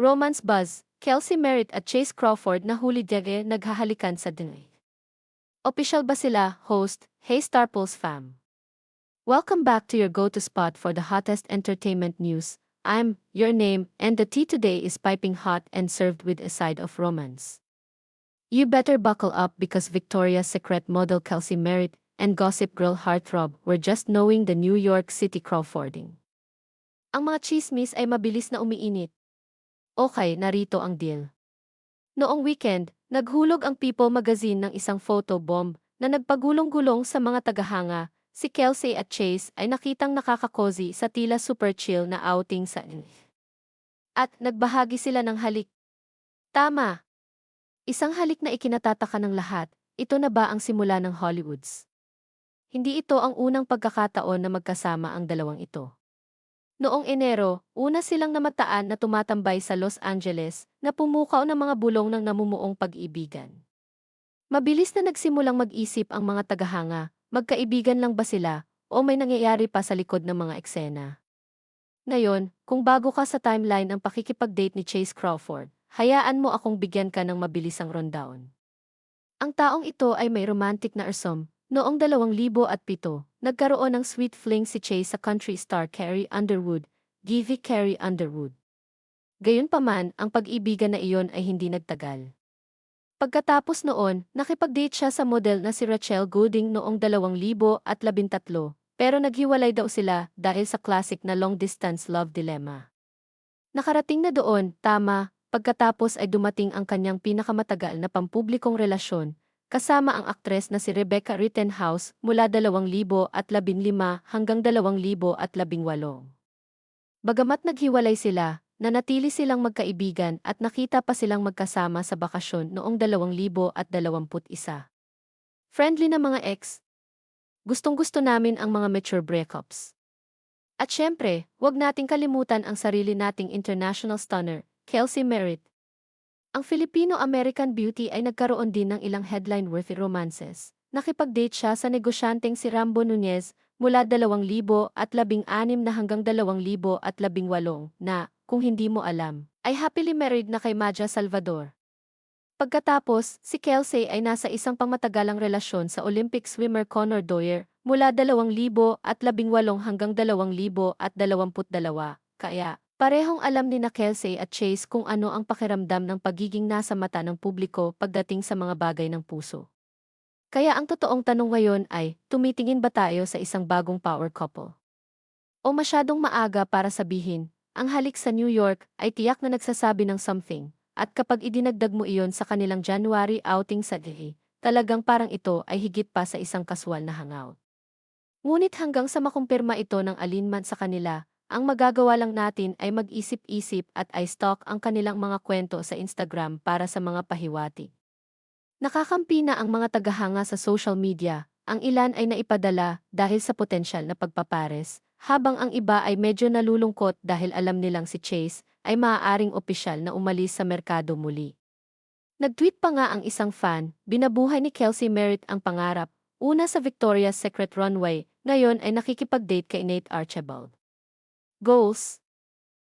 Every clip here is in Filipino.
Romance Buzz, Kelsey Merritt at Chase Crawford na huli dege naghahalikan sa dinay. Official ba sila, host, Hey Star Pulse fam? Welcome back to your go-to spot for the hottest entertainment news. I'm, your name, and the tea today is piping hot and served with a side of romance. You better buckle up because Victoria's Secret model Kelsey Merritt and Gossip Girl heartthrob were just knowing the New York City Crawfording. Ang mga chismis ay mabilis na umiinit. Okay, narito ang deal. Noong weekend, naghulog ang People magazine ng isang photo bomb na nagpagulong-gulong sa mga tagahanga. Si Kelsey at Chase ay nakitang nakakakozy sa tila super chill na outing sa At nagbahagi sila ng halik. Tama. Isang halik na ikinatatakà ng lahat, ito na ba ang simula ng Hollywoods? Hindi ito ang unang pagkakataon na magkasama ang dalawang ito. Noong Enero, una silang namataan na tumatambay sa Los Angeles na pumukaw ng mga bulong ng namumuong pag-ibigan. Mabilis na nagsimulang mag-isip ang mga tagahanga, magkaibigan lang ba sila o may nangyayari pa sa likod ng mga eksena. Ngayon, kung bago ka sa timeline ang pakikipag-date ni Chase Crawford, hayaan mo akong bigyan ka ng mabilisang rundown. Ang taong ito ay may romantic na arsom, Noong 2007, nagkaroon ng sweet fling si Chase sa country star Carrie Underwood, Givy Carrie Underwood. Gayunpaman, ang pag-ibigan na iyon ay hindi nagtagal. Pagkatapos noon, nakipag-date siya sa model na si Rachel Gooding noong 2013, pero naghiwalay daw sila dahil sa classic na long-distance love dilemma. Nakarating na doon, tama, pagkatapos ay dumating ang kanyang pinakamatagal na pampublikong relasyon, kasama ang aktres na si Rebecca Rittenhouse mula 2015 hanggang 2018. Bagamat naghiwalay sila, nanatili silang magkaibigan at nakita pa silang magkasama sa bakasyon noong 2021. Friendly na mga ex. Gustong-gusto namin ang mga mature breakups. At syempre, huwag nating kalimutan ang sarili nating international stunner, Kelsey Merritt, ang Filipino-American beauty ay nagkaroon din ng ilang headline-worthy romances. Nakipag-date siya sa negosyanteng si Rambo Nunez mula 2016 na hanggang 2018 na, kung hindi mo alam, ay happily married na kay Maja Salvador. Pagkatapos, si Kelsey ay nasa isang pangmatagalang relasyon sa Olympic swimmer Conor Doyer mula 2018 hanggang 2022, kaya Parehong alam ni na Kelsey at Chase kung ano ang pakiramdam ng pagiging nasa mata ng publiko pagdating sa mga bagay ng puso. Kaya ang totoong tanong ngayon ay, tumitingin ba tayo sa isang bagong power couple? O masyadong maaga para sabihin, ang halik sa New York ay tiyak na nagsasabi ng something, at kapag idinagdag mo iyon sa kanilang January outing sa Delhi, talagang parang ito ay higit pa sa isang kaswal na hangout. Ngunit hanggang sa makumpirma ito ng alinman sa kanila, ang magagawa lang natin ay mag-isip-isip at i-stalk ang kanilang mga kwento sa Instagram para sa mga pahiwati. Nakakampi na ang mga tagahanga sa social media, ang ilan ay naipadala dahil sa potensyal na pagpapares, habang ang iba ay medyo nalulungkot dahil alam nilang si Chase ay maaaring opisyal na umalis sa merkado muli. Nag-tweet pa nga ang isang fan, binabuhay ni Kelsey Merritt ang pangarap, una sa Victoria's Secret Runway, ngayon ay nakikipag-date kay Nate Archibald. Goals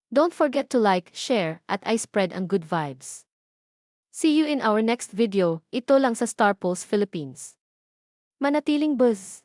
Don't forget to like, share, at I spread ang good vibes. See you in our next video, ito lang sa Star Pulse Philippines. Manatiling buzz!